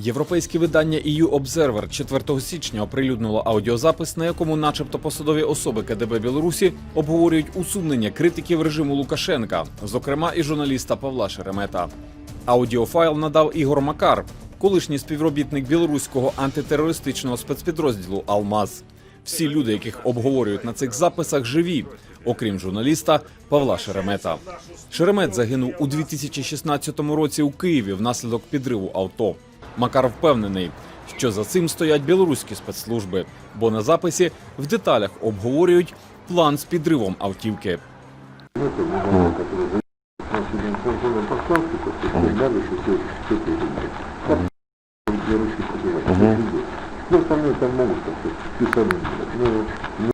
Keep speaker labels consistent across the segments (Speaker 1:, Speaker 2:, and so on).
Speaker 1: Європейське видання EU Observer 4 січня оприлюднило аудіозапис, на якому, начебто, посадові особи КДБ Білорусі обговорюють усунення критиків режиму Лукашенка, зокрема і журналіста Павла Шеремета. Аудіофайл надав Ігор Макар, колишній співробітник білоруського антитерористичного спецпідрозділу Алмаз. Всі люди, яких обговорюють на цих записах, живі, окрім журналіста Павла Шеремета. Шеремет загинув у 2016 році у Києві внаслідок підриву авто. Макар впевнений, що за цим стоять білоруські спецслужби, бо на записі в деталях обговорюють план з підривом автівки.
Speaker 2: Это момент, который за нашим информационным пространстве, так сказать, дали, что все, все это знают. Так, для русских называют. Ну, остальные там могут, так сказать, специально делать. Ну,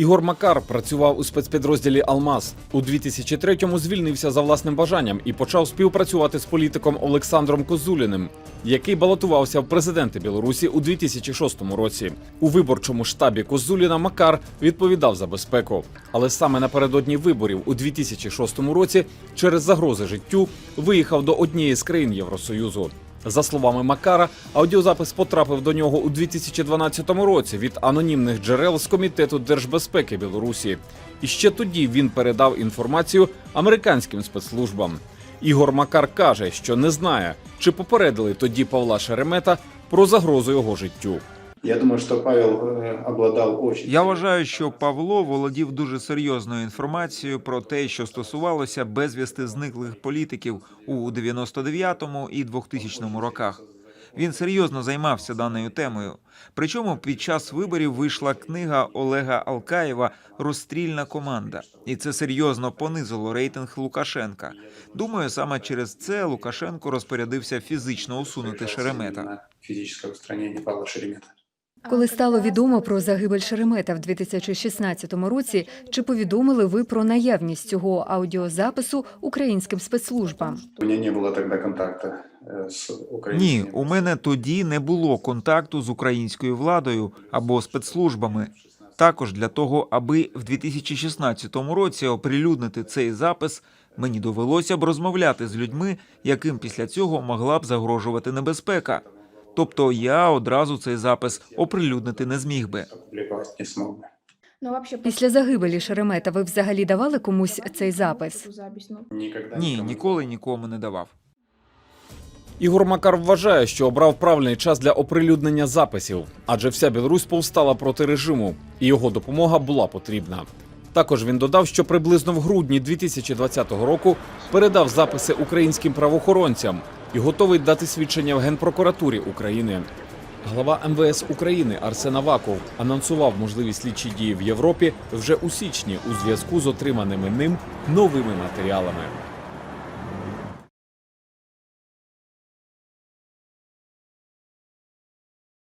Speaker 1: Ігор Макар працював у спецпідрозділі Алмаз. У 2003-му звільнився за власним бажанням і почав співпрацювати з політиком Олександром Козуліним, який балотувався в президенти Білорусі у 2006 році. У виборчому штабі Козуліна Макар відповідав за безпеку. Але саме напередодні виборів у 2006 році через загрози життю виїхав до однієї з країн Євросоюзу. За словами Макара, аудіозапис потрапив до нього у 2012 році від анонімних джерел з комітету держбезпеки Білорусі. І ще тоді він передав інформацію американським спецслужбам. Ігор Макар каже, що не знає, чи попередили тоді Павла Шеремета про загрозу його життю.
Speaker 3: Я думаю, что Павел э, обладал очень...
Speaker 4: Я вважаю, що Павло володів дуже серйозною інформацією про те, що стосувалося безвісти зниклих політиків у 99-му і 2000 роках. Він серйозно займався даною темою. Причому під час виборів вийшла книга Олега Алкаєва Розстрільна команда, і це серйозно понизило рейтинг Лукашенка. Думаю, саме через це Лукашенко розпорядився фізично усунути Шеремета.
Speaker 3: На физическое устранение Павла Шеремета.
Speaker 5: Коли стало відомо про загибель Шеремета в 2016 році, чи повідомили ви про наявність цього аудіозапису українським спецслужбам?
Speaker 3: У меня не было тогда контакта э, с
Speaker 4: Ні, у мене тоді не було контакту з українською владою або спецслужбами. Також для того, аби в 2016 році оприлюднити цей запис, мені довелося б розмовляти з людьми, яким після цього могла б загрожувати небезпека. Тобто я одразу цей запис оприлюднити не зміг би.
Speaker 6: Ну,
Speaker 5: Після загибелі Шеремета ви взагалі давали комусь цей запис?
Speaker 6: ну,
Speaker 4: Ні, ніколи нікому не давав.
Speaker 1: Ігор Макар вважає, що обрав правильний час для оприлюднення записів, адже вся Білорусь повстала проти режиму, і його допомога була потрібна. Також він додав, що приблизно в грудні 2020 року передав записи українським правоохоронцям і готовий дати свідчення в Генпрокуратурі України. Глава МВС України Арсен Аваков анонсував можливі слідчі дії в Європі вже у січні у зв'язку з отриманими ним новими матеріалами.